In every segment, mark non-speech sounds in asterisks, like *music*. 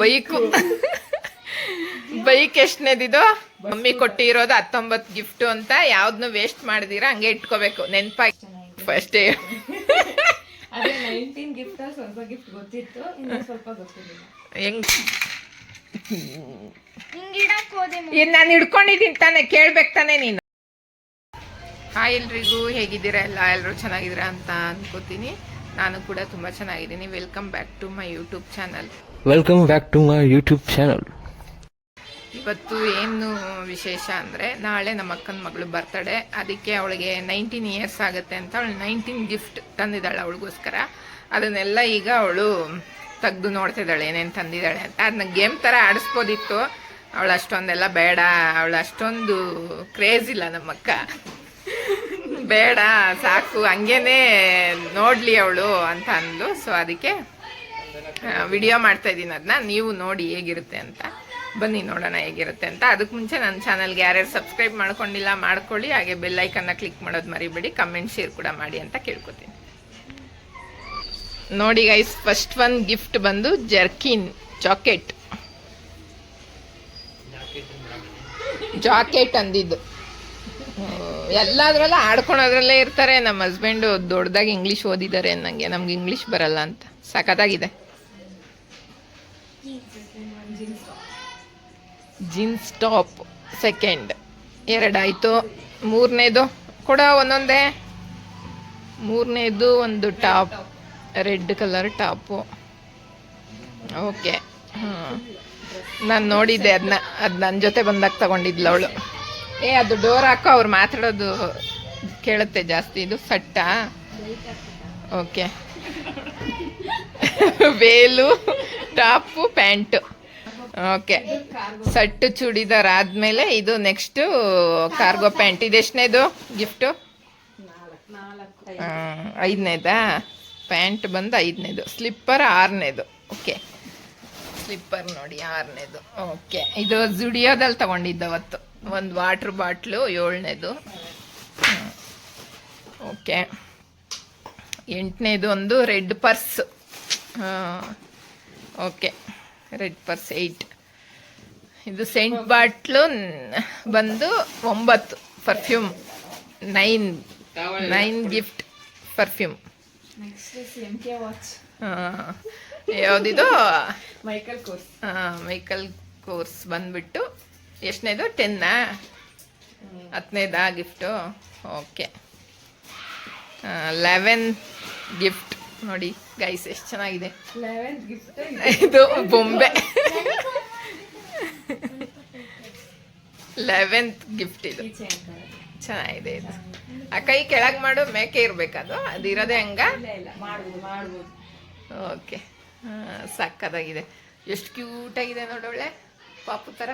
Bike. Bike. ಎಷ್ಟನೇದಿದು? Mummy ಕೊಟ್ಟಿರೋದು ಹತ್ತೊಂಬತ್ತು gift ಅಂತ. ಯಾವ್ದನ್ನು ವೇಸ್ಟ್ ಮಾಡಿದೀರಾ? ಹಂಗೆ ಇಟ್ಕೋಬೇಕು. ನೆನ್ಪಾಗಿ ಫಸ್ಟ್ ಅದೇ ನೈನ್ಟೀನ್ ಗಿಫ್ಟ್ ಸ್ವಲ್ಪ ಗಿಫ್ಟ್ ಗೊತ್ತಿತ್ತು. ಇನ್ನು ಸ್ವಲ್ಪ ಗೊತ್ತಿರಲಿಲ್ಲ ಹೆಂಗ್? ನಾನು ಹಿಡ್ಕೊಂಡಿದ್ದೀನಿ ತಾನೆ. ಕೇಳ್ಬೇಕು ತಾನೆ ನೀನು. ಹಾಯ್ ಎಲ್ರಿಗೂ. ಹೇಗಿದ್ದೀರಾ ಎಲ್ಲ? ಎಲ್ಲರೂ ಚೆನ್ನಾಗಿದ್ದೀರಾ ಅಂತ ಅನ್ಕೋತೀನಿ. ನಾನು ಕೂಡ ತುಂಬ ಚೆನ್ನಾಗಿದ್ದೀನಿ. Welcome back to my YouTube channel Welcome back to my YouTube channel ಇವತ್ತು ಏನು ವಿಶೇಷ ಅಂದರೆ ನಾಳೆ ನಮ್ಮ ಅಕ್ಕನ ಮಗಳು ಬರ್ತಡೆ ಅದಕ್ಕೆ ಅವಳಿಗೆ ನೈನ್ಟೀನ್ ಇಯರ್ಸ್ ಆಗುತ್ತೆ ಅಂತ ಅವಳು ನೈನ್ಟೀನ್ ಗಿಫ್ಟ್ ತಂದಿದ್ದಾಳೆ ಅವಳಿಗೋಸ್ಕರ. ಅದನ್ನೆಲ್ಲ ಈಗ ಅವಳು ತೆಗ್ದು ನೋಡ್ತಿದ್ದಾಳೆ, ಏನೇನು ತಂದಿದ್ದಾಳೆ ಅಂತ. ಅದನ್ನ ಗೇಮ್ ಥರ ಆಡಿಸ್ಬೋದಿತ್ತು. ಅವಳು ಅಷ್ಟೊಂದೆಲ್ಲ ಬೇಡ. ಅವಳು ಅಷ್ಟೊಂದು ಕ್ರೇಜ್ ಇಲ್ಲ ನಮ್ಮಕ್ಕ ಬೇಡ, ಸಾಕು, ಹಂಗೇನೆ ನೋಡಲಿ ಅವಳು ಅಂತ ಅಂದ್ಲು. ಸೊ ಅದಕ್ಕೆ ವಿಡಿಯೋ ಮಾಡ್ತಾ ಇದ್ದೀನಿ ಅದನ್ನ ನೀವು ನೋಡಿ ಹೇಗಿರುತ್ತೆ ಅಂತ. ಬನ್ನಿ ನೋಡೋಣ ಹೇಗಿರುತ್ತೆ ಅಂತ. ಅದಕ್ಕೆ ಮುಂಚೆ ನನ್ನ ಚಾನಲ್ಗೆ ಯಾರ್ಯಾರು ಸಬ್ಸ್ಕ್ರೈಬ್ ಮಾಡ್ಕೊಂಡಿಲ್ಲ, ಮಾಡ್ಕೊಳ್ಳಿ. ಹಾಗೆ ಬೆಲ್ ಐಕನ್ನ ಕ್ಲಿಕ್ ಮಾಡೋದು ಮರಿಬೇಡಿ. ಕಮೆಂಟ್ ಶೇರ್ ಕೂಡ ಮಾಡಿ ಅಂತ ಕೇಳ್ಕೊತೀನಿ. ನೋಡಿ ಗೈಸ್ ಫಸ್ಟ್ ಒನ್ ಗಿಫ್ಟ್ ಬಂದು ಜರ್ಕಿನ್ ಜಾಕೆಟ್ ಜಾಕೆಟ್ ಅಂದಿದ್ದು. ಎಲ್ಲದ್ರಲ್ಲೂ ಆಡ್ಕೊಳೋದ್ರಲ್ಲೇ ಇರ್ತಾರೆ. ನಮ್ಮ ಹಸ್ಬೆಂಡು ದೊಡ್ಡದಾಗಿ ಇಂಗ್ಲೀಷ್ ಓದಿದ್ದಾರೆ ನನಗೆ ನಮ್ಗೆ ಇಂಗ್ಲೀಷ್ ಬರಲ್ಲ ಅಂತ. ಸಖತ್ತಾಗಿದೆ. Jeans top second. ಎರಡಾಯಿತು. ಮೂರನೇದು ಕೂಡ ಒಂದೊಂದೇ. ಮೂರನೇದು ಒಂದು top. Red colour top. Okay. ಹಾಂ ನಾನು ನೋಡಿದ್ದೆ ಅದನ್ನ ಅದು ನನ್ನ ಜೊತೆ ಬಂದಾಗ ತಗೊಂಡಿದ್ಲು ಅವಳು. ಏ, ಅದು ಡೋರ್ ಹಾಕೋ, ಅವ್ರು ಮಾತಾಡೋದು ಕೇಳುತ್ತೆ ಜಾಸ್ತಿ. ಇದು ಸಟ್ಟಾ. Okay. *laughs* Velu, top, pant. Okay. Set churidar ಆದಮೇಲೆ ಇದು ನೆಕ್ಸ್ಟ್ ಕಾರ್ಗೋ ಪ್ಯಾಂಟ್ ಇದೆಷ್ಟನೇದು? ಗಿಫ್ಟು ಐದನೇದಾ? ಪ್ಯಾಂಟ್ ಬಂದು ಐದನೇದು. ಸ್ಲಿಪ್ಪರ್ ಆರನೇದು. ಓಕೆ. ಸ್ಲಿಪ್ಪರ್ ನೋಡಿ, ಆರನೇದು. ಓಕೆ. ಇದು ಜುಡಿಯೋದಲ್ಲಿ ತಗೊಂಡಿದ್ದು ಅವತ್ತು. ಒಂದು ವಾಟ್ರ್ ಬಾಟ್ಲು ಏಳನೇದು. ಓಕೆ. ಎಂಟನೇದು ಒಂದು red purse okay. Red purse eight. ಇದು ಸೆಂಟ್ ಬಾಟ್ಲು ಬಂದು ಒಂಬತ್ತು perfume nine nine gift perfume ಯಾವುದಿದು? Michael Kors Michael Kors ಬಂದ್ಬಿಟ್ಟು ಎಷ್ಟನೇದು? ಟೆನ್ನಾ ಹತ್ತನೇದಾ ಗಿಫ್ಟು ಓಕೆ ಲೆವೆನ್ ಗಿಫ್ಟ್ ನೋಡಿ. ಗೈಸ್ ಎಷ್ಟು ಚೆನ್ನಾಗಿದೆ. ಲೆವೆಂತ್ ಗಿಫ್ಟ್ ಇದು. ಬೊಂಬೆ. ಲೆವೆಂತ್ ಗಿಫ್ಟ್ ಇದು. ಚೆನ್ನಾಗಿದೆ ಇದು. ಆ ಕೈ ಕೆಳಗೆ ಮಾಡೋ ಮೇಕೆ ಇರಬೇಕದು? ಅದು ಇರೋದೇ ಹಂಗ? ಓಕೆ ಸಕ್ಕತ್ತಾಗಿದೆ ಎಷ್ಟು ಕ್ಯೂಟಾಗಿದೆ ನೋಡೊಳ್ಳೆ ಪಾಪು ಥರ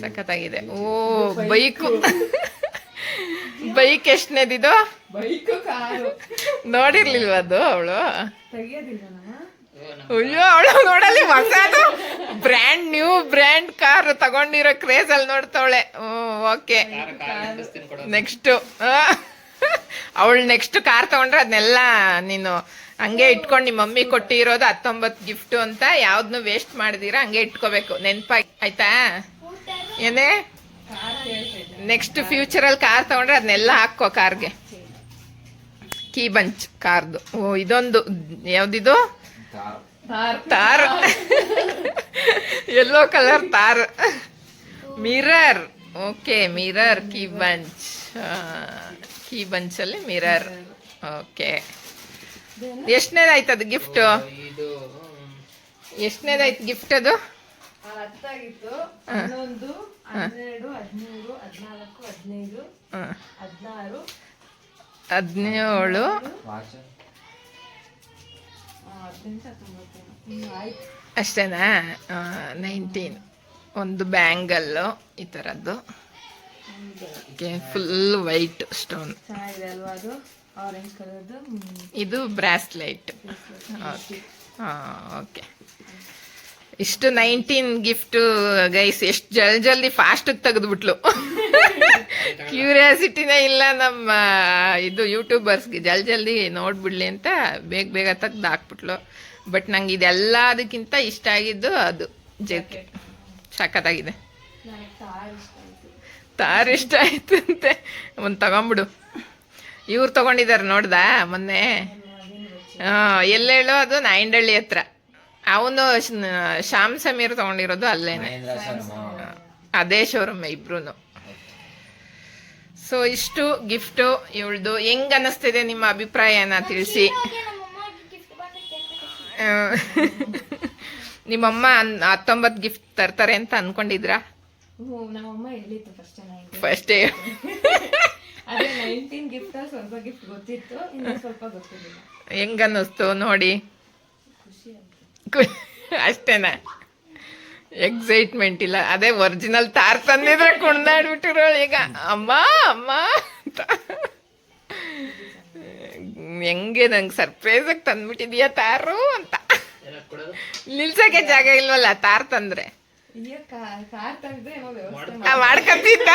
ಸಖತ್ತಾಗಿದೆ. ಓ ಬೈಕು. ಬೈಕ್ ಎಷ್ಟನೇದಿದು? Bike car. ನೋಡಿರ್ಲಿಲ್ವ ಅದು ಅವಳು? ಅಯ್ಯೋ ಅವಳು ನೋಡಲ್ಲಿ ಹೊಸದು ಬ್ರ್ಯಾಂಡ್ ನ್ಯೂ ಬ್ರ್ಯಾಂಡ್ ಕಾರ್ ತಗೊಂಡಿರೋ ಕ್ರೇಜ್ ಅಲ್ಲಿ ನೋಡ್ತಾವಳೆ ಓಕೆ. ನೆಕ್ಸ್ಟ್ ಅವಳು ನೆಕ್ಸ್ಟ್ ಕಾರ್ ತಗೊಂಡ್ರೆ ಅದನ್ನೆಲ್ಲ ನೀನು ಹಂಗೆ ಇಟ್ಕೊಂಡು ನಿಮ್ಮ ಮಮ್ಮಿ ಕೊಟ್ಟಿರೋದು ಹತ್ತೊಂಬತ್ತು ಗಿಫ್ಟು ಅಂತ ಯಾವ್ದನ್ನು ವೇಸ್ಟ್ ಮಾಡಿದೀರಾ ಹಂಗೆ ಇಟ್ಕೋಬೇಕು. ನೆನಪಾಗಿ ಆಯ್ತಾ? ಏನೇ? ಕಾರ್ ಫ್ಯೂಚರ್ ಅಲ್ಲಿ ನೆಕ್ಸ್ಟ್ ಫ್ಯೂಚರಲ್ಲಿ ಕಾರ್ ತಗೊಂಡ್ರೆ ಅದನ್ನೆಲ್ಲ ಹಾಕೋ ಕಾರ್ಗೆ ಕೀ ಬಂಚ್ ಕಾರ್ದು ಓ ಇದೊಂದು ಯಾವ್ದಿದು? Car Thar yellow colour Thar mirror okay mirror key bunch key ಬಂಚಲ್ಲಿ mirror okay ಎಷ್ಟನೇದಾಯ್ತು ಅದು ಗಿಫ್ಟು ಎಷ್ಟನೇದಾಯ್ತು ಗಿಫ್ಟ್ ಅದು? ಹತ್ತಾಗಿತ್ತು ಹನ್ನೊಂದು ಹನ್ನೆರಡು ಹದಿಮೂರು ಹದಿನಾಲ್ಕು ಹದಿನೈದು. ಹದಿನಾರು ಹದಿನೇಳು. ಅಷ್ಟೇನಾ? ನೈನ್ಟೀನ್ ಒಂದು ಬ್ಯಾಂಗಲ್ಲು ಈ ಥರದ್ದು ಫುಲ್ ವೈಟ್ ಸ್ಟೋನ್ ಇದು ಬ್ರಾಸ್ಲೈಟ್. ಓಕೆ ಹಾಂ ಓಕೆ ಇಷ್ಟು ನೈನ್ಟೀನ್ ಗಿಫ್ಟ್ ಗೈಸ್ ಎಷ್ಟು ಜಲ್ ಜಲ್ದಿ ಫಾಸ್ಟಿಗೆ ತೆಗೆದ್ಬಿಟ್ಲು. ಕ್ಯೂರಿಯಾಸಿಟಿನೇ *laughs* ಇಲ್ಲ ನಮ್ಮ ಇದು ಯೂಟ್ಯೂಬರ್ಸ್ಗೆ ಜಲ್ ಜಲ್ದಿ ನೋಡ್ಬಿಡ್ಲಿ ಅಂತ ಬೇಗ ಬೇಗ ತೆಗ್ದು ಹಾಕ್ಬಿಟ್ಲು. ಬಟ್ ನಂಗೆ ಇದೆಲ್ಲದಕ್ಕಿಂತ ಇಷ್ಟ ಆಗಿದ್ದು ಅದು. ಜರ್ಕಿ ಸಖತ್ತಾಗಿದೆ ತಾರ್ ಇಷ್ಟ ಆಯ್ತು. ಅಂತ ಇಷ್ಟ ಆಯ್ತು ಅಂತೆ. ಒಂದು ತಗೊಂಬಿಡು. ಇವ್ರು ತಗೊಂಡಿದ್ದಾರೆ ನೋಡ್ದಾ ಮೊನ್ನೆ? ಹಾಂ ಎಲ್ಲೇಳೋ ಅದು ನಾಯಂಡಳ್ಳಿ ಹತ್ರ. ಅವನು ಶ್ಯಾಮ್ ಸಮೀರ್ ತಗೊಂಡಿರೋದು ಅಲ್ಲೇನೆ. ಅದೇ ಶೋರೂಮ್ ಇಬ್ರು ಸೊ ಇಷ್ಟು ಗಿಫ್ಟು ಇವಳ್ದು. ಹೆಂಗ್ ಅನಿಸ್ತಿದೆ ನಿಮ್ಮ ಅಭಿಪ್ರಾಯನ ತಿಳಿಸಿ. ನಿಮ್ಮಮ್ಮ ಹತ್ತೊಂಬತ್ತು ಗಿಫ್ಟ್ ತರ್ತಾರೆ ಅಂತ ಅನ್ಕೊಂಡಿದ್ರಾ? ಫಸ್ಟ್ ನೈನ್ಟೀನ್ ಫಸ್ಟೇ ಅದೇ ನೈನ್ಟೀನ್ ಗಿಫ್ಟ್ ಸ್ವಲ್ಪ ಗಿಫ್ಟ್ ಗೊತ್ತಿತ್ತು ಇನ್ನು ಸ್ವಲ್ಪ ಗೊತ್ತಿರಲಿಲ್ಲ. ಹೆಂಗ್ ಅನ್ನಿಸ್ತು ನೋಡಿ. ಅಷ್ಟೇನಾ. ಎಕ್ಸೈಟ್ಮೆಂಟ್ ಇಲ್ಲ. ಅದೇ ಒರಿಜಿನಲ್ ತಾರ್ ತಂದಿದ್ರೆ ಕುಣ್ದಾಡ್ಬಿಟ್ಟಿರೋಳು ಈಗ. ಅಮ್ಮ ಅಮ್ಮ ಅಂತ. ಹೆಂಗೆ ನಂಗೆ ಸರ್ಪ್ರೈಸ್ ಆಗಿ ತಂದ್ಬಿಟ್ಟಿದ್ಯಾ ತಾರು ಅಂತ. ನಿಲ್ಸಕ್ಕೆ ಜಾಗ ಇಲ್ವಲ್ಲ ತಾರ್ ತಂದ್ರೆ. ಮಾಡ್ಕೊಂತಿದ್ದ?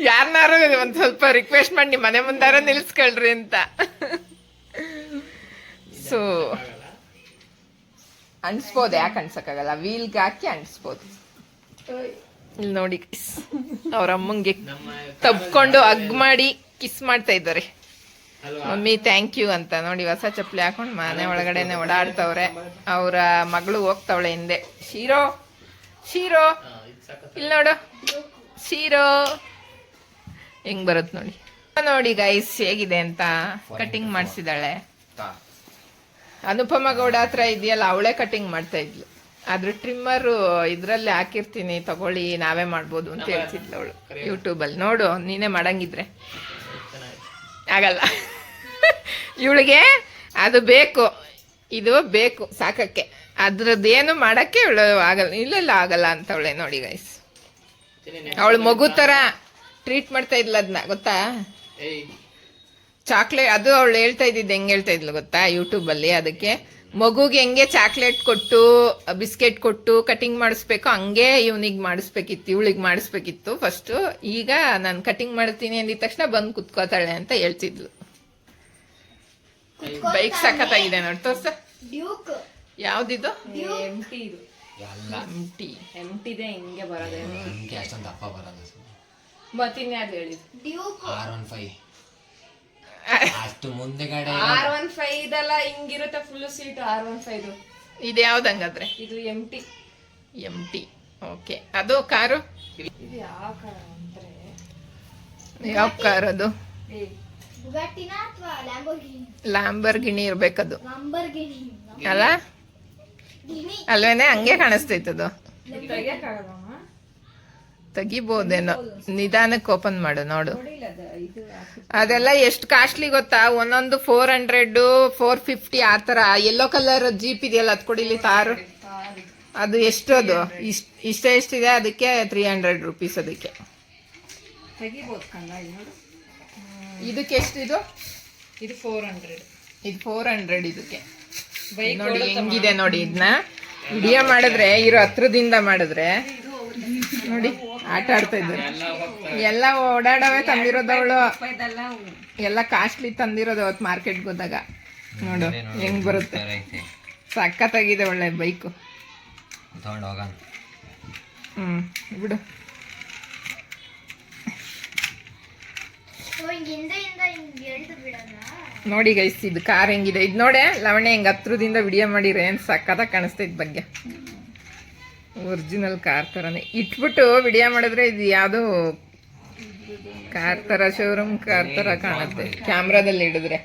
ಯಾರನ್ನಾರು ಒಂದ್ ಸ್ವಲ್ಪ ರಿಕ್ವೆಸ್ಟ್ ಮಾಡಿ ನಿಮ್ಮ ಮನೆ ಮುಂದಾರ ನಿಲ್ಸ್ಕೊಳ್ರಿ ಅಂತ. ಸೊ ಅನ್ಸ್ಬೋದು ಯಾಕೆ ಅನ್ಸಕ್ಕಾಗಲ್ಲ? ವೀಲ್ಗೆ ಹಾಕಿ ಅನ್ಸ್ಬೋದು. ಇಲ್ಲಿ ನೋಡಿ ಅವ್ರ ಅಮ್ಮಂಗೆ ತಬ್ಕೊಂಡು ಅಗ್ ಮಾಡಿ ಕಿಸ್ ಮಾಡ್ತಾ ಇದ್ದಾರೆ. ಮಮ್ಮಿ ಥ್ಯಾಂಕ್ ಯು ಅಂತ ನೋಡಿ ಹೊಸ ಚಪ್ಪಲಿ ಹಾಕೊಂಡು ಮನೆ ಒಳಗಡೆನೆ ಓಡಾಡ್ತವ್ರೆ. ಅವರ ಮಗಳು ಹೋಗ್ತಾವಳೆ ಹಿಂದೆ. ಶೀರೋ ಶೀರೋ. ಇಲ್ಲಿ ನೋಡು. ಶೀರೋ. ಹೆಂಗ್ ಬರುತ್ತೆ ನೋಡಿ. ನೋಡಿ ಗೈಸ್ ಹೇಗಿದೆ ಅಂತ ಕಟಿಂಗ್ ಮಾಡಿಸಿದಾಳೆ ಅನುಪಮ ಗೌಡ ಹತ್ರ ಇದೆಯಲ್ಲ ಅವಳೇ ಕಟಿಂಗ್ ಮಾಡ್ತಾ ಇದ್ಲು. ಆದ್ರೆ ಟ್ರಿಮ್ಮರ್ ಇದ್ರಲ್ಲಿ ಹಾಕಿರ್ತೀನಿ ತಗೊಳ್ಳಿ ನಾವೇ ಮಾಡ್ಬೋದು ಅಂತ ಹೇಳ್ತಿದ್ಲು ಅವಳು. ಯೂಟ್ಯೂಬಲ್ಲಿ ನೋಡು ನೀನೇ ಮಾಡಂಗಿದ್ರೆ. ಆಗಲ್ಲ. *laughs* ಇವಳಿಗೆ ಅದು ಬೇಕು. ಇದು ಬೇಕು ಸಾಕಕ್ಕೆ. ಅದ್ರದ್ದೇನು ಮಾಡಕ್ಕೆ ಇವಳು ಆಗಲ್ಲ. ಇಲ್ಲೆಲ್ಲ ಆಗಲ್ಲ ಅಂತವಳೆ ನೋಡಿ ಗೈಸ್ ಅವಳು ಮಗು ತರ ಟ್ರೀಟ್ ಮಾಡ್ತಾ ಇದ್ಲ ಅದನ್ನ ಗೊತ್ತಾ? ಚಾಕ್ಲೇಟ್ ಅದು ಅವಳು ಹೇಳ್ತಾ ಇದ್ದಿದ್ದು ಹೆಂಗೆ ಹೇಳ್ತಾ ಇದ್ಲು ಗೊತ್ತಾ ಯೂಟ್ಯೂಬಲ್ಲಿ ಅದಕ್ಕೆ ಮಗುಗೆ ಹೆಂಗೆ ಚಾಕ್ಲೇಟ್ ಕೊಟ್ಟು ಬಿಸ್ಕೆಟ್ ಕೊಟ್ಟು ಕಟಿಂಗ್ ಮಾಡಿಸ್ಬೇಕು ಹಂಗೆ ಇವನಿಗೆ ಮಾಡಿಸ್ಬೇಕಿತ್ತು ಇವಳಿಗೆ ಮಾಡಿಸ್ಬೇಕಿತ್ತು ಫಸ್ಟು ಈಗ ನಾನು ಕಟಿಂಗ್ ಮಾಡ್ತೀನಿ ಅಂದಿದ ತಕ್ಷಣ ಬಂದು ಕುತ್ಕೋತಾಳೆ ಅಂತ ಹೇಳ್ತಿದ್ಲು. ಬೈಕ್ ಸಖತ್ತಾಗಿದೆ ನೋಡಿ ತೋರ್ಸ. ಡ್ಯೂಕ್ ಯಾವ್ದಿದು? ಹಿಂಗೆ ಹೇಳಿದ್ದು? Duke R one five. ಅಷ್ಟು ಮುಂದೆಗಡೆ ಆರ್ ಒನ್ ಫೈವ್ ಇದೆಲ್ಲ ಹಿಂಗಿರುತ್ತೆ full seat R one five ಇದು ಯಾವ್ದಂಗಾದ್ರೆ ಇದು M T M T okay ಅದು ಕಾರು? ಇದು ಯಾವ ಕಾರ ಅಂದ್ರೆ? ಯಾವ ಕಾರ್ ಅದು? ಲ್ಯಾಂಬರ್ಗಿಣಿ ಇರ್ಬೇಕದು. ಅಲ್ಲ? ಅಲ್ವೇನೆ? ಹಂಗೆ ಕಾಣಿಸ್ತೈತದು ತೆಗಿಬೋದೇನೋ ನಿಧಾನಕ್ಕೆ ಓಪನ್ ಮಾಡು ನೋಡು. ಅದೆಲ್ಲ ಎಷ್ಟು ಕಾಸ್ಟ್ಲಿ ಗೊತ್ತಾ? ಒಂದೊಂದು ಫೋರ್ ಹಂಡ್ರೆಡ್ ಫೋರ್ ಫಿಫ್ಟಿ ಆ ಥರ. ಯೆಲ್ಲೋ ಕಲರ್ ಜೀಪ್ ಇದೆಯಲ್ಲ ಅದು ಕೊಡಿಲಿ ತಾರು. ಅದು ಎಷ್ಟು ಅದು? ಇಷ್ಟ ಇಷ್ಟ ಎಷ್ಟಿದೆ ಅದಕ್ಕೆ ತ್ರೀ ಹಂಡ್ರೆಡ್ ರುಪೀಸ್ ಅದಕ್ಕೆ. ಇದಕ್ಕೆ ಎಷ್ಟಿದು ಇದು? ಫೋರ್ ಹಂಡ್ರೆಡ್ ಇದು ಫೋರ್ ಹಂಡ್ರೆಡ್ ಇದಕ್ಕೆ. ನೋಡಿ ಹೆಂಗಿದೆ ನೋಡಿ ಇದನ್ನ ವಿಡಿಯೋ ಮಾಡಿದ್ರೆ ಇರೋ ಹತ್ರದಿಂದ ಮಾಡಿದ್ರೆ. ನೋಡಿ. ಆಟ ಆಡ್ತಾ ಇದ್ದಾರೆ. ಎಲ್ಲ ಓಡಾಡವೇ ತಂದಿರೋದವಳು. ಎಲ್ಲ ಕಾಸ್ಟ್ಲಿ ತಂದಿರೋದು ಅವತ್ತು ಮಾರ್ಕೆಟ್ಗೆ ಹೋದಾಗ. ನೋಡು ಹೆಂಗ್ ಬರುತ್ತೆ. ಸಕ್ಕತ್ತಾಗಿದೆ ಒಳ್ಳೆ ಬೈಕು ಹ್ಮ್ ಬಿಡು. ನೋಡಿ ಗೈಸ್ ಇದು ಕಾರ್ ಹೆಂಗಿದೆ. ಇದು ನೋಡೆ ಲವಣೆ ಹೆಂಗ್ ಹತ್ರದಿಂದ ವಿಡಿಯೋ ಮಾಡಿದ್ರೆ ಏನು ಸಕ್ಕತ್ತಾಗಿ ಕಾಣಿಸ್ತಾ ಇದ್ ಬಗ್ಗೆ. ಒರಿಜಿನಲ್ ಕಾರ್ ಥರನೇ ಇಟ್ಬಿಟ್ಟು ವಿಡಿಯೋ ಮಾಡಿದ್ರೆ ಇದು ಯಾವುದೋ ಕಾರ್ ಥರ ಶೋರೂಮ್ ಕಾರ್ ಥರ ಕಾಣುತ್ತೆ. ಕ್ಯಾಮ್ರಾದಲ್ಲಿ ಹಿಡಿದ್ರೆ.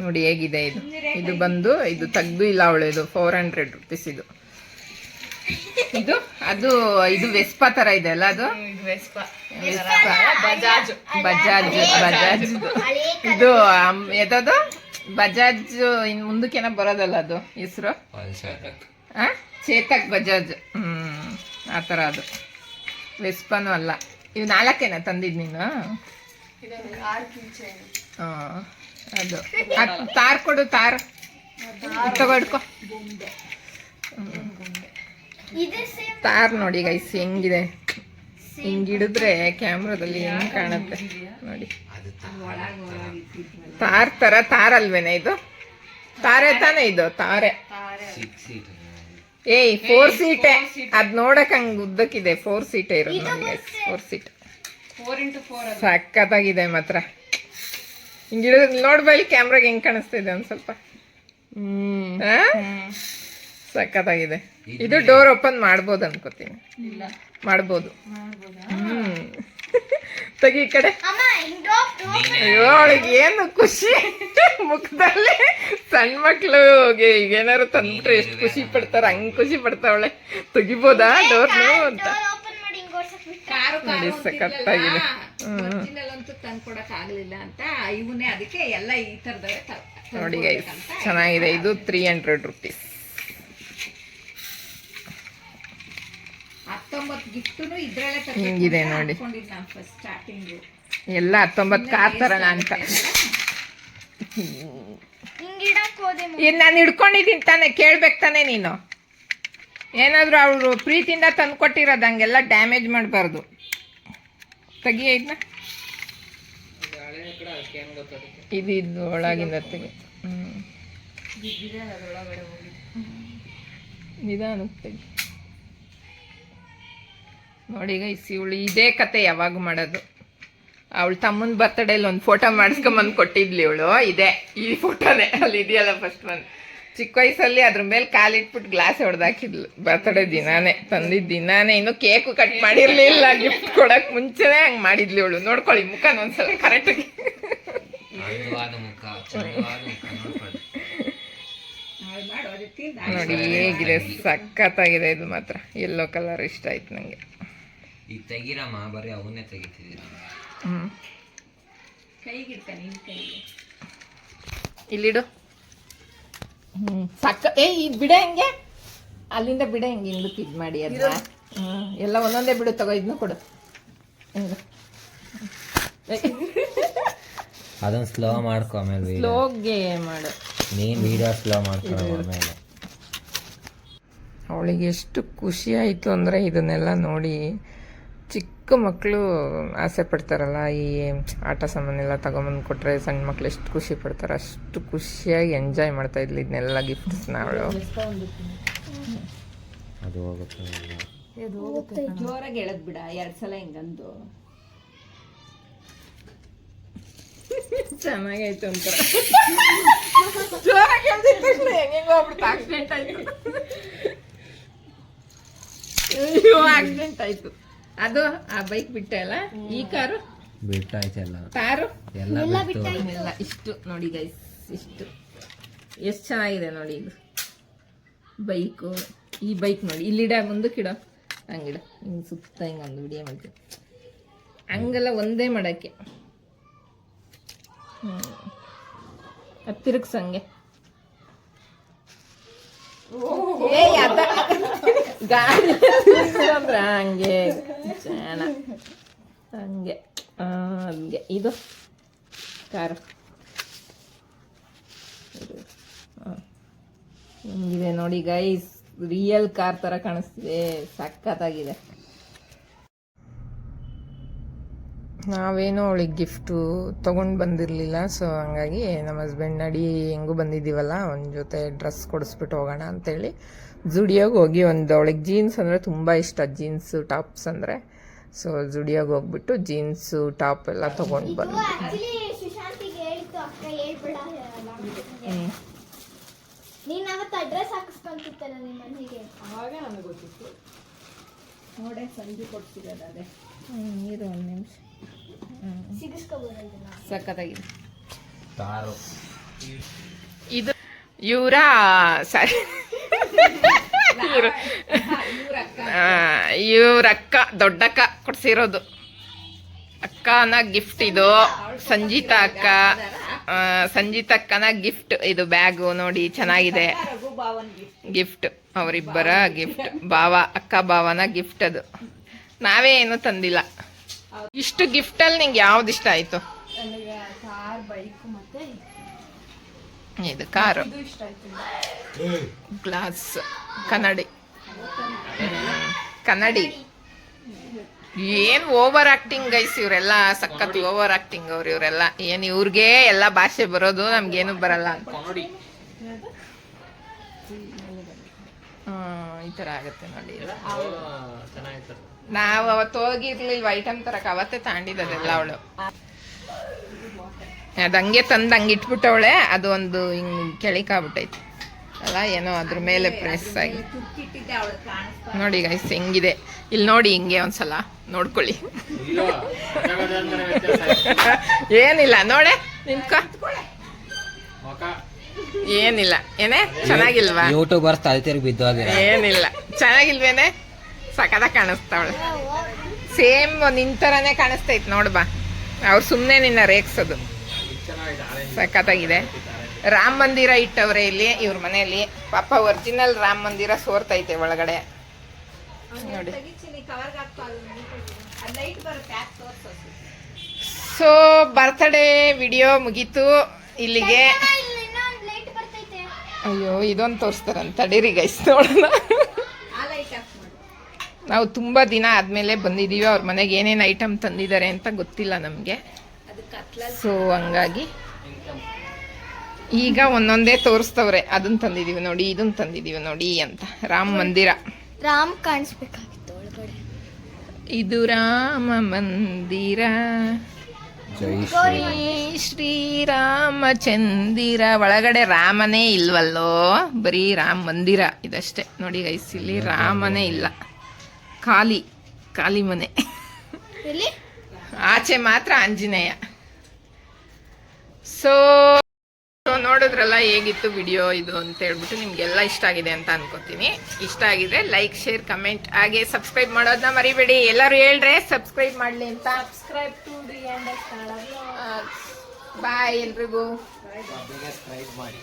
ನೋಡಿ ಹೇಗಿದೆ ಇದು. ಇದು ಬಂದು ಇದು ತೆಗ್ದು ಇಲ್ಲ ಅವಳು ಇದು ಫೋರ್ ಹಂಡ್ರೆಡ್ ರುಪೀಸ್ ಇದು. ಇದು ಅದು ಇದು ವೆಸ್ಪಾ ತರ ಇದೆ ಅಲ್ಲ ಅದು? ವೆಸ್ಪಾ ಬಜಾಜ್. ಬಜಾಜ್ ಬಜಾಜ್. ಇದು ಎದದು ಬಜಾಜ್ ಇನ್ ಮುಂದಕ್ಕೆ ಬರೋದಲ್ಲ ಅದು ಹೆಸರು? ಚೇತಕ್ ಬಜಾಜ್. ಹ್ಮ್ ಆ ಥರ ಅದು. ವೆಸ್ಪನು ಅಲ್ಲ. ಇವು ನಾಲ್ಕೇನ ತಂದಿದ್ ನೀನು? ಆ, ಅದು. ಅದ್ ತಾರ್ ಕೊಡು ತಾರ್. ಇದ್ ತಗೋ ಇದೆ ಸೇಮ್ ತಾರ್ ನೋಡಿ ಗೈಸ್ ಹೆಂಗಿದೆ? ಹಿಂಗಿಡಿದ್ರೆ ಕ್ಯಾಮ್ರಾದಲ್ಲಿ ಹೆಂಗ್ ಕಾಣುತ್ತೆ? ನೋಡಿ. ತಾರ್ ತರ ತಾರ್ ಅಲ್ವೇನೆ ಇದು? ತಾರೆ ತಾನೇ ಇದು ತಾರೆ. ಏಯ್ ಫೋರ್ ಸೀಟ್ ಅದ್ ನೋಡಕ್ ಹಂಗ್ ಉದ್ದಕ್ಕಿದೆ. ಫೋರ್ ಸೀಟ್ ಇರೋದು ನಮಗೆ. ಫೋರ್ ಸೀಟ್ ಸಕ್ಕತ್ತಾಗಿದೆ ಮಾತ್ರ. ಹಿಂಗ ನೋಡ್ಬೈಲಿ ಕ್ಯಾಮ್ರಾಗ ಹೆಂಗ್ ಕಾಣಿಸ್ತಿದೆ ಒಂದ್ ಸ್ವಲ್ಪ. ಹ್ಮ್. ಸಕ್ಕತ್ತಾಗಿದೆ ಇದು ಡೋರ್ ಓಪನ್ ಮಾಡ್ಬೋದು ಅನ್ಕೋತೀನಿ. ಮಾಡ್ಬೋದು? ಹ್ಮ್. ತೆಗಿ ಈ ಕಡೆ. ಅಯ್ಯೋ ಅವಳಿಗೆ ಏನು ಖುಷಿ? ಮುಖದಲ್ಲಿ ಸಣ್ಣ ಮಕ್ಳುಗೆ ಈಗ ಏನಾರು ತಂದ್ಬಿಟ್ರೆ ಎಷ್ಟು ಖುಷಿ ಪಡ್ತಾರ ಹಂಗ್ ಖುಷಿ ಪಡ್ತಾವಳೆ. ತೆಗಿಬೋದಾ ಡೋರ್ನು ಅಂತ? ಡೋರ್ ಓಪನ್ ಮಾಡಿ ಹಿಂಗ್ ಬಿಟ್ಟು ಕಾರು ನೋಡಿ, ಸಖತ್ತಾಗಿದೆ. ಗೈಸ್ ಚೆನ್ನಾಗಿದೆ. ಇದು ತ್ರೀ ಹಂಡ್ರೆಡ್ ರುಪೀಸ್ ಹತ್ತೊಂಬತ್ತು ಗಿಫ್ಟುನು ಇದ್ರಲ್ಲೇ ಹಿಂಗಿದೆ ನೋಡಿ. ನಾನು ಫಸ್ಟ್ ಸ್ಟಾರ್ಟಿಂಗು ಎಲ್ಲ ಹತ್ತೊಂಬತ್ತು ಕಾರ್ ತರೋಣ ಅಂತ. ನಾನು ಹಿಡ್ಕೊಂಡಿದ್ದೀನಿ ತಾನೆ ಕೇಳ್ಬೇಕು ತಾನೆ ನೀನು. ಏನಾದ್ರು ಅವರು ಪ್ರೀತಿಯಿಂದ ತಂದ್ಕೊಟ್ಟಿರೋದು ಹಂಗೆಲ್ಲ ಡ್ಯಾಮೇಜ್ ಮಾಡಬಾರ್ದು. ತೆಗಿ ಇದನ್ನ ಇದು ಇದು ಒಳಗಿಂದ ತೆಗಿ. ಹ್ಮ್. ನಿಧಾನಕ್ಕೆ ತೆಗಿ. ನೋಡಿ ಗೈಸ್ ಇವಳು ಇದೇ ಕತೆ ಯಾವಾಗ ಮಾಡೋದು. ಅವಳು ತಮ್ಮನ ಬರ್ತಡೇಲಿ ಒಂದು ಫೋಟೋ ಮಾಡಿಸ್ಕೊಂಬಂದು ಕೊಟ್ಟಿದ್ಲಿ ಇವಳು. ಇದೆ ಈ ಫೋಟೋನೇ ಅಲ್ಲಿ ಇದೆಯಲ್ಲ ಫಸ್ಟ್ ಒಂದು ಚಿಕ್ಕ ವಯಸ್ಸಲ್ಲಿ ಅದ್ರ ಮೇಲೆ ಕಾಲಿಟ್ಬಿಟ್ಟು ಗ್ಲಾಸ್ ಹೊಡೆದಾಕಿದ್ಲು. ಬರ್ತಡೇ ದಿನಾನೇ ತಂದಿದ್ದ ದಿನಾನೇ. ಇನ್ನು ಕೇಕು ಕಟ್ ಮಾಡಿರಲಿಲ್ಲ ಗಿಫ್ಟ್ ಕೊಡಕ್ ಮುಂಚೆನೇ ಹಂಗೆ ಮಾಡಿದ್ಲಿ ಇವಳು. ನೋಡ್ಕೊಳ್ಳಿ ಮುಖನ ಒಂದ್ಸಲ ಕರೆಕ್ಟಾಗಿ ಮುಖ ಮುಖ ನೋಡಿ ಹೇಗಿದೆ ಸಖತ್ತಾಗಿದೆ ಇದು ಮಾತ್ರ. ಎಲ್ಲೋ ಕಲರ್ ಇಷ್ಟ ಆಯ್ತು ನನಗೆ ಈಗ ತೆಗೀರಮ್ಮ ಬರೀ ಅವನ್ನೇ ತೆಗಿತಿದ್ದೀರ. ಹ್ಞೂ ಕೈಗೆ ಇಡ್ಕ ನಿನ್ ಕೈಗೆ. ಇಲ್ಲಿಡು. ಹ್ಞೂ ಸಕ್ಕ ಏ ಇದು ಬಿಡ ಹೆಂಗೆ? ಅಲ್ಲಿಂದ ಬಿಡ ಹೆಂಗೆ ಹಿಂದಕ್ಕೆ ಇದು ಮಾಡಿ ಅದನ್ನ ಹ್ಞೂ ಎಲ್ಲ ಒಂದೊಂದೇ ಬಿಡು ತಗೋ ಇದನ್ನು ಕೊಡು. ಹಿಂಗೆ. ಅದನ್ನ ಸ್ಲೋ ಮಾಡ್ಕೊ ಆಮೇಲೆ. ಸ್ಲೋಗೆ ಮಾಡು. ನೀನ್ ವಿಡಿಯೋ ಸ್ಲೋ ಮಾಡ್ಕೊ ಆಮೇಲೆ. ಅವಳಿಗೆ ಎಷ್ಟು ಖುಷಿ ಆಯಿತು ಅಂದರೆ ಇದನ್ನೆಲ್ಲ ನೋಡಿ ಚಿಕ್ಕ ಮಕ್ಕಳು ಆಸೆ ಪಡ್ತಾರಲ್ಲ ಈ ಆಟ ಸಾಮಾನೆಲ್ಲ ತಗೊಂಬಂದು ಕೊಟ್ಟರೆ ಸಣ್ಣ ಮಕ್ಕಳು ಎಷ್ಟು ಖುಷಿ ಪಡ್ತಾರೆ ಅಷ್ಟು ಖುಷಿಯಾಗಿ ಎಂಜಾಯ್ ಮಾಡ್ತಾ ಇದ್ಲು ಇದನ್ನೆಲ್ಲ ಗಿಫ್ಟ್ಸ್ ಅವಳು ಅದು ಹೋಗುತ್ತೆ ಜೋರಾಗಿ ಎಳದ್ ಬಿಡ ಎರಡು ಸಲ ಹಿಂಗಂದು. ಚೆನ್ನಾಗೈತೆ ಅಂತ ಜೋರಾಗಿ ಹೇಳ್ದಿದ್ ತಕ್ಷಣ ಹೆಂಗೆಂಗೋ ಹೋಗ್ಬಿಡ್ತು ಆಕ್ಸಿಡೆಂಟ್ ಆಯ್ತು. ಅಯ್ಯೋ ಆಕ್ಸಿಡೆಂಟ್ ಆಯ್ತು. ಅದು ಆ ಬೈಕ್ ಬಿಟ್ಟೆ ಅಲ್ಲ? ಈ ಕಾರು? ಬಿಟ್ಟಾಯ್ತಲ್ಲ. ಕಾರು? ಎಲ್ಲ ಬಿಟ್ಟು ಇಷ್ಟು ನೋಡಿ ಗೈಸ್ ಇಷ್ಟು. ಎಷ್ಟು ಚೆನ್ನಾಗಿದೆ ನೋಡಿ ಇದು. ಬೈಕು ಈ ಬೈಕ್ ನೋಡಿ. ಇಲ್ಲಿಡ ಮುಂದಕ್ಕಿಡ ಹಂಗಿಡ ಹಿಂಗೆ ಸುತ್ತ ಹಿಂಗೆ ಒಂದು ವಿಡಿಯೋ ಮಾಡ್ತೀವಿ. ಹಂಗೆಲ್ಲ ಒಂದೇ ಮಾಡೋಕ್ಕೆ. ಹ್ಞೂ ಅದು ತಿರುಗ್ಸ್ ಹಂಗೆ ಏ ಅದ ಗಾಡಿ ಅಂದ್ರೆ ಹಂಗೆ. ಹಂಗೆ. ಹಂಗೆ ಇದು. ಖಾರ ಹಿಂಗಿದೆ ನೋಡಿ ಗೈಸ್ ರಿಯಲ್ ಕಾರ್ ಥರ ಕಾಣಿಸ್ತಿದೆ. ಸಖತ್ತಾಗಿದೆ. ನಾವೇನೋ ಅವಳಿಗೆ ಗಿಫ್ಟು ತೊಗೊಂಡು ಬಂದಿರಲಿಲ್ಲ ಸೊ ಹಂಗಾಗಿ ನಮ್ಮ ಹಸ್ಬೆಂಡ್ ನಡಿ ಹೆಂಗೂ ಬಂದಿದ್ದೀವಲ್ಲ, ಅವನ ಜೊತೆ ಡ್ರೆಸ್ ಕೊಡಿಸ್ಬಿಟ್ಟು ಹೋಗೋಣ ಅಂತೇಳಿ. ಜುಡಿಯೋಗೆ ಹೋಗಿ ಒಂದು ಅವಳಿಗೆ ಜೀನ್ಸ್ ಅಂದರೆ ತುಂಬ ಇಷ್ಟ ಜೀನ್ಸು ಟಾಪ್ಸ್ ಅಂದರೆ. ಸೊ ಜುಡಿಯೋಗೆ ಹೋಗ್ಬಿಟ್ಟು ಜೀನ್ಸು ಟಾಪ್ ಎಲ್ಲ ತೊಗೊಂಡು ಬಂದು ಆಕ್ಚುಲಿ ಸುಶಾಂತಿಗೆ ಅಕ್ಕ ಹೇಳ್ಬೇಡ ಹ್ಞೂ ಅವತ್ತು ಅಡ್ರೆಸ್ ಹಾಕಿಸ್ಕೊಂತಿತ್ತಲ್ಲ ನಿಮ್ಮ ಮನೆಗೆ? ಅವಾಗ ನನಗೆ ಗೊತ್ತಿತ್ತು. ನೋಡೆ ಸಂಜೆ ಕೊಡ್ಸಿರೋದು ಅದೇ. ಹ್ಞೂ ಇರು ಒಂದು ನಿಮಿಷ. ಸಿಗಿಸ್ಕೋಬೋದಲ್ಲ ಸಖತ್ತಾಗಿದೆ. ಕಾರು ಇದು ಇವರ ಸರಿ. ಇವ್ರ. ಅಕ್ಕ ದೊಡ್ಡಕ್ಕ ಕೊಡ್ಸಿರೋದು. ಅಕ್ಕನ ಗಿಫ್ಟ್ ಇದು. ಸಂಜೀತಾ ಅಕ್ಕ. ಸಂಜೀತ ಅಕ್ಕನ ಗಿಫ್ಟ್ ಇದು ಬ್ಯಾಗು, ನೋಡಿ ಚೆನ್ನಾಗಿದೆ. ಗಿಫ್ಟ್ ಅವರಿಬ್ಬರ ಗಿಫ್ಟ್ ಭಾವ, ಅಕ್ಕ ಭಾವನ ಗಿಫ್ಟ್ ಅದು. ನಾವೇ ಏನು ತಂದಿಲ್ಲ. ಇಷ್ಟು ಗಿಫ್ಟಲ್ಲಿ ನಿಂಗೆ ಯಾವ್ದು ಇಷ್ಟ ಆಯ್ತು ಬೈಕ್ ಇದು ಕಾರು. ಇದು ಇಷ್ಟ ಆಯ್ತು ಗ್ಲಾಸ್. ಕನ್ನಡಿ. ಕನ್ನಡಿ. ಏನ್ ಓವರ್ ಆಕ್ಟಿಂಗ್ ಗೈಸ್ ಇವರೆಲ್ಲ ಸಖತ್ ಓವರ್ ಆಕ್ಟಿಂಗ್ ಅವ್ರು ಇವರೆಲ್ಲ. ಏನ್ ಇವ್ರಿಗೆ ಎಲ್ಲ ಭಾಷೆ ಬರೋದು ನಮ್ಗೇನು ಬರಲ್ಲ ಅಂತ. ಈ ಥರ ಆಗುತ್ತೆ ನೋಡಿ. ನಾವ್ ಅವತ್ತು ಹೋಗಿರ್ಲಿಲ್ವ ಐಟಮ್ ತರಕ ಅವತ್ತೇ ತಗೊಂಡಿದ್ದದೆಲ್ಲ ಅವಳು. ಅದು ಹಂಗೆ ತಂದು ಹಂಗೆ ಇಟ್ಬಿಟ್ಟವಳೆ ಅದು ಒಂದು ಹಿಂಗ್ ಕೆಳಿಕಾಗ್ಬಿಟ್ಟೈತೆ. ಅಲ್ಲ ಏನೋ ಅದ್ರ ಮೇಲೆ ಪ್ರೆಸ್ ಆಗಿ. ನೋಡಿ ಗೈಸ್ ಹೆಂಗಿದೆ. ಇಲ್ಲಿ ನೋಡಿ ಹಿಂಗೆ ಒಂದ್ಸಲ ನೋಡ್ಕೊಳ್ಳಿ. ಏನಿಲ್ಲ ನೋಡೆ ನಿಂತ್ಕೊ. ಏನಿಲ್ಲ. ಏನೇ ಚೆನ್ನಾಗಿಲ್ವಾ? ಯೂಟ್ಯೂಬ್ ಬಿದ್ದು ಬಿದ್ದೋಗಿರ ಏನಿಲ್ಲ. ಚೆನ್ನಾಗಿಲ್ವೇನೆ? ಸಕದ ಕಾಣಿಸ್ತಾವಳೆ. ಸೇಮ್ ನಿನ್ ಥರನೇ ಕಾಣಿಸ್ತೈತೆ ನೋಡು ಬಾ. ಅವ್ರು ಸುಮ್ಮನೆ ನಿನ್ನ ರೇಗ್ಸೋದು. ಸಖತ್ತಾಗಿದೆ. ರಾಮ ಮಂದಿರ ಇಟ್ಟವ್ರೆ ಇಲ್ಲಿ ಇವ್ರ ಮನೆಯಲ್ಲಿ. ಪಾಪ ಒರಿಜಿನಲ್ ರಾಮ ಮಂದಿರ ಸೋರ್ತೈತೆ ಒಳಗಡೆ. ನೋಡಿ. ಸೊ ಬರ್ತ್ಡೇ ವಿಡಿಯೋ ಮುಗೀತು. ಇಲ್ಲಿಗೆ ಇನ್ನೊಂದು ಲೈಟ್ ಬರ್ತೈತೆ. ಅಯ್ಯೋ ಇದೊಂದು ತೋರಿಸ್ತಾರಂತ. ತಡೀರಿ ಗೈಸ್ ನೋಡೋಣ. ನಾವು ತುಂಬ ದಿನ ಆದಮೇಲೆ ಬಂದಿದ್ದೀವಿ ಅವ್ರ ಮನೆಗೆ ಏನೇನು ಐಟಮ್ ತಂದಿದ್ದಾರೆ ಅಂತ ಗೊತ್ತಿಲ್ಲ ನಮಗೆ. ಸೊ ಹಂಗಾಗಿ ಈಗ ಒಂದೊಂದೇ ತೋರಿಸ್ತವ್ರೆ ಅದನ್ನ ತಂದಿದೀವಿ ನೋಡಿ ಇದನ್ನ ತಂದಿದೀವಿ ನೋಡಿ ಅಂತ. ರಾಮ ಮಂದಿರ. ರಾಮ್ ಕಾಣಿಸ್ಬೇಕಾಗಿತ್ತು ಒಳಗಡೆ. ಇದು ರಾಮ ಮಂದಿರ. ಜೈ ಶ್ರೀ ಶ್ರೀರಾಮಚಂದಿರ ಒಳಗಡೆ ರಾಮನೇ ಇಲ್ವಲ್ಲೋ? ಬರೀ ರಾಮ ಮಂದಿರ ಇದಷ್ಟೇ. ನೋಡಿ ಗೈಸ್ ಇಲ್ಲಿ ರಾಮನೇ ಇಲ್ಲ. ಖಾಲಿ ಖಾಲಿ ಮನೆ. ಆಚೆ ಮಾತ್ರ ಆಂಜನೇಯ. ಸೊ ನೋಡಿದ್ರಲ್ಲ ಹೇಗಿತ್ತು ವಿಡಿಯೋ ಇದು ಅಂತ ಹೇಳ್ಬಿಟ್ಟು ನಿಮ್ಗೆಲ್ಲ ಇಷ್ಟ ಆಗಿದೆ ಅಂತ ಅನ್ಕೋತೀನಿ. ಇಷ್ಟ ಆಗಿದ್ರೆ ಲೈಕ್ ಶೇರ್ ಕಮೆಂಟ್ ಹಾಗೆ ಸಬ್ಸ್ಕ್ರೈಬ್ ಮಾಡೋದನ್ನ ಮರಿಬೇಡಿ. ಎಲ್ಲರೂ ಹೇಳ್ರೆ ಸಬ್ಸ್ಕ್ರೈಬ್ ಮಾಡಲಿ ಅಂತ. ಸಬ್ಸ್ಕ್ರೈಬ್ ಟು ಬಾಯ್ ಎಲ್ರಿಗೂ. ಮಾಡಿ.